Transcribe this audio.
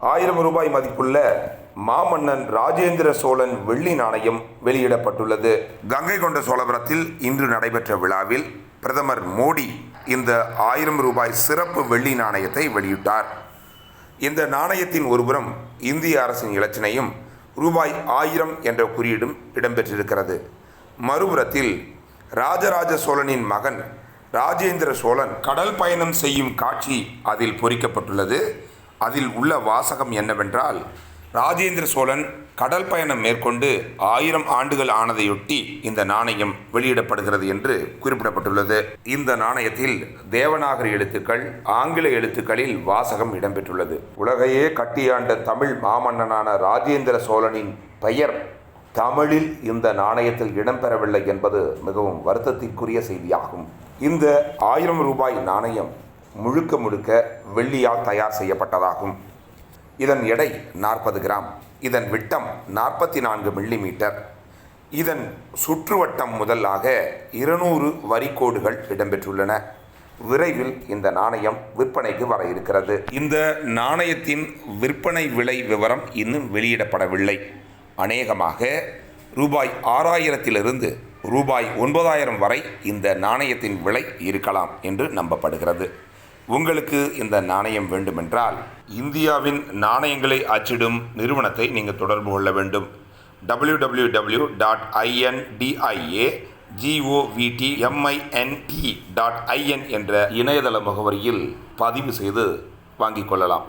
ஆயிரம் ரூபாய் மதிப்புள்ள மாமன்னன் ராஜேந்திர சோழன் வெள்ளி நாணயம் வெளியிடப்பட்டுள்ளது. கங்கை கொண்ட சோழபுரத்தில் இன்று நடைபெற்ற விழாவில் பிரதமர் மோடி இந்த ஆயிரம் ரூபாய் சிறப்பு வெள்ளி நாணயத்தை வெளியிட்டார். இந்த நாணயத்தின் ஒருபுறம் இந்திய அரசின் இலச்சினையும் ரூபாய் ஆயிரம் என்ற குறியீடும் இடம்பெற்றிருக்கிறது. மறுபுறத்தில் ராஜராஜ சோழனின் மகன் ராஜேந்திர சோழன் கடல் பயணம் செய்யும் காட்சி அதில் பொறிக்கப்பட்டுள்ளது. அதில் உள்ள வாசகம் என்னவென்றால் ராஜேந்திர சோழன் கடல் பயணம் மேற்கொண்டு ஆயிரம் ஆண்டுகள் ஆனதையொட்டி இந்த நாணயம் வெளியிடப்படுகிறது என்று குறிப்பிடப்பட்டுள்ளது. இந்த நாணயத்தில் தேவநாகரி எழுத்துக்கள் ஆங்கில எழுத்துக்களில் வாசகம் இடம்பெற்றுள்ளது. உலகையே கட்டியாண்ட தமிழ் மாமன்னனான ராஜேந்திர சோழனின் பெயர் தமிழில் இந்த நாணயத்தில் இடம்பெறவில்லை என்பது மிகவும் வருத்தத்திற்குரிய செய்தியாகும். இந்த ஆயிரம் ரூபாய் நாணயம் முழுக்க முழுக்க வெள்ளியால் தயார் செய்யப்பட்டதாகும். இதன் எடை நாற்பது கிராம். இதன் விட்டம் நாற்பத்தி நான்கு மில்லிமீட்டர். இதன் சுற்றுவட்டம் முதலாக இருநூறு வரிக்கோடுகள் இடம்பெற்றுள்ளன. விரைவில் இந்த நாணயம் விற்பனைக்கு வர இருக்கிறது. இந்த நாணயத்தின் விற்பனை விலை விவரம் இன்னும் வெளியிடப்படவில்லை. அநேகமாக ரூபாய் ஆறாயிரத்திலிருந்து ரூபாய் ஒன்பதாயிரம் வரை இந்த நாணயத்தின் விலை இருக்கலாம் என்று நம்பப்படுகிறது. உங்களுக்கு இந்த நாணயம் வேண்டுமென்றால் இந்தியாவின் நாணயங்களை அச்சிடும் நிறுவனத்தை நீங்கள் தொடர்பு கொள்ள வேண்டும். W W W dot INDIA GOVT MINT dot IN என்ற இணையதள முகவரியில் பதிவு செய்து வாங்கிக் கொள்ளலாம்